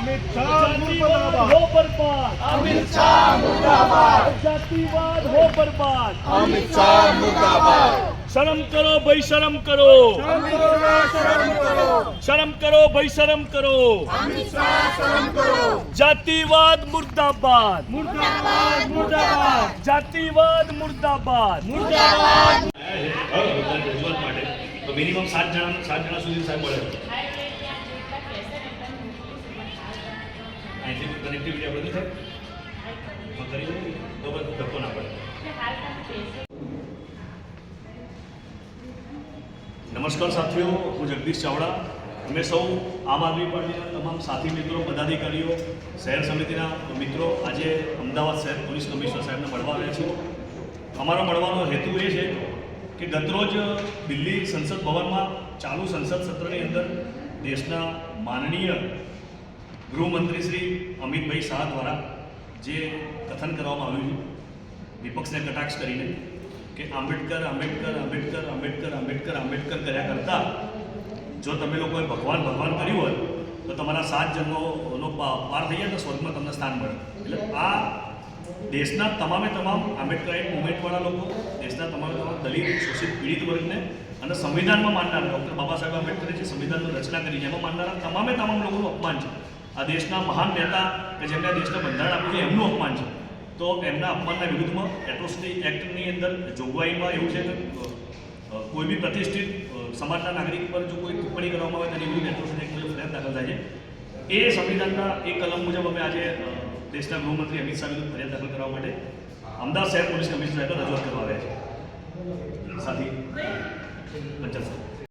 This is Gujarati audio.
અમિત શાહ હો બરબાદ અમિત શાહ મુર્દાબાદ જાતિવાદ હો બરબાદ અમિત શાહ મુર્દાબાદ શરમ કરો ભાઈ શરમ કરો શરમ કરો રે, શરમ કરો શરમ કરો ભાઈ શરમ કરો અમિત શાહ શરમ કરો જાતિવાદ મુર્દાબાદ મુર્દાબાદ મુર્દાબાદ જાતિવાદ મુર્દાબાદ મુર્દાબાદ મિનિમમ સાત જણા સાત જણા સુધી સાહેબ મળે કનેક્ટિવિટી આપણે નથી થાય તો બધું ધક્કો ના પડે. નમસ્કાર સાથીઓ, હું જગદીશ ચાવડા. અમે સૌ આમ આદમી પાર્ટીના તમામ સાથી મિત્રો, પદાધિકારીઓ, શહેર સમિતિના મિત્રો આજે અમદાવાદ શહેર પોલીસ કમિશનર સાહેબને મળવા આવ્યા છીએ. અમારો મળવાનો હેતુ એ છે કે ગતરોજ દિલ્હી સંસદ ભવનમાં ચાલુ સંસદ સત્રની અંદર દેશના માનનીય ગૃહમંત્રી શ્રી અમિતભાઈ શાહ દ્વારા જે કથન કરવામાં આવ્યું છે, વિપક્ષને કટાક્ષ કરીને કે આંબેડકર આંબેડકર આંબેડકર આંબેડકર આંબેડકર આંબેડકર કર્યા કરતાં જો તમે લોકોએ ભગવાન ભગવાન કર્યું હોય, તો તમારા સાત જન્મોનો પાર થઈ જાય તો સ્વર્ગમાં તમને સ્થાન મળે. એટલે આ દેશના તમામે તમામ આંબેડકરાઇટ મુવમેન્ટવાળા લોકો, દેશના તમામે તમામ દલિત, શોષિત પીડિત વર્ગને અને સંવિધાનમાં માનનારા, ડૉક્ટર બાબા સાહેબ આંબેડકરે જે સંવિધાનની રચના કરી એમાં માનનારા તમામે તમામ લોકોનું અપમાન છે. આ દેશના મહાન નેતા કે જેમને દેશને બંધારણ આપ્યું છે, એમનું અપમાન છે. તો એમના અપમાનના વિરુદ્ધમાં એટ્રોસિટી એક્ટની અંદર જોગવાઈમાં એવું છે કે કોઈ બી પ્રતિષ્ઠિત સમાજના નાગરિક પર જો કોઈ ટિપ્પણી કરવામાં આવે, તેની વિરુદ્ધ એટ્રોસિટી એક્ટ ફરિયાદ દાખલ થાય છે. એ સંવિધાનના એ કલમ મુજબ અમે આજે દેશના ગૃહમંત્રી અમિત શાહ વિરુદ્ધ ફરિયાદ દાખલ કરવા માટે અમદાવાદ શહેર પોલીસ કમિશનર રજૂઆત કરવા આવ્યા છે. સાથી પંચાલ